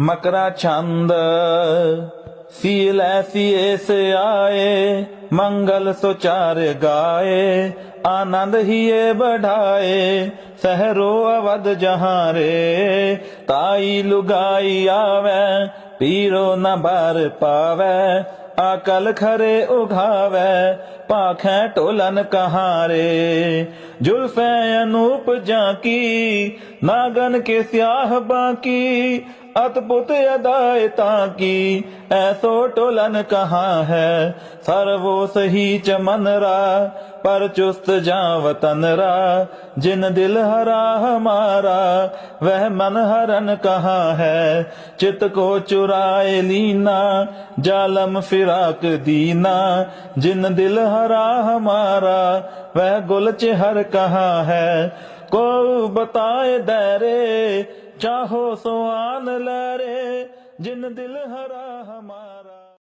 ਮਕਰਾ ਛੰਦ। ਸੀਲ ਐਸੀ ਐਸ ਆਏ ਮੰਗਲ ਸੁਚਾਰ ਗਾਏ, ਆਨੰਦ ਹੀਏ ਬਢਾਏ ਸਹਰੋ ਅਵਦ ਜਹਾਰੇ, ਤਾਈ ਲੁਗਾਈ ਆਵੇ, ਪੀਰੋ ਨਾ ਬਰ ਪਾਵੇ, ਆਕਲ ਖਰੇ ਉਘਾਵੇ ਪਾਖੈ ਢੋਲਨ ਕਹਾਰੇ। ਜੁਲਫੈ ਅਨੂਪ ਜਾਂਕੀ ਨਾਗਨ ਕੇ ਸਿਆਹ ਬਾਕੀ? ਅਤਪੁਤ ਅਦਾਇ ਤਾਂ ਕੀ? ਐਸੋ ਟੋਲਨ ਕਹਾਂ ਹੈ? ਸਰਵੋ ਸਹੀ ਚਮਨ ਰਾ, ਪਰ ਚੁਸਤ ਜਾਂ ਵਤਨ ਰਾ। ਜਿਨ ਦਿਲ ਹਰਾ ਹਮਾਰਾ ਵਹ ਮਨ ਹਰਨ ਕਹਾਂ ਹੈ? ਚਿਤ ਕੋ ਚੁਰਾਏ ਲੀਨਾ, ਜਾਲਮ ਫਿਰਾਕ ਦੀਨਾ। ਜਿਨ ਦਿਲ ਹਰਾ ਹਮਾਰਾ ਵਹ ਗੁਲ ਚਹਰ ਕਹਾਂ ਹੈ? ਕੋ ਬਤਾਏ ਦਰੇ, ਚਾਹੋ ਸੋ ਆਨ ਲਰੇ ਜਿਨ ਦਿਲ ਹਰਾ ਹਮਾਰਾ।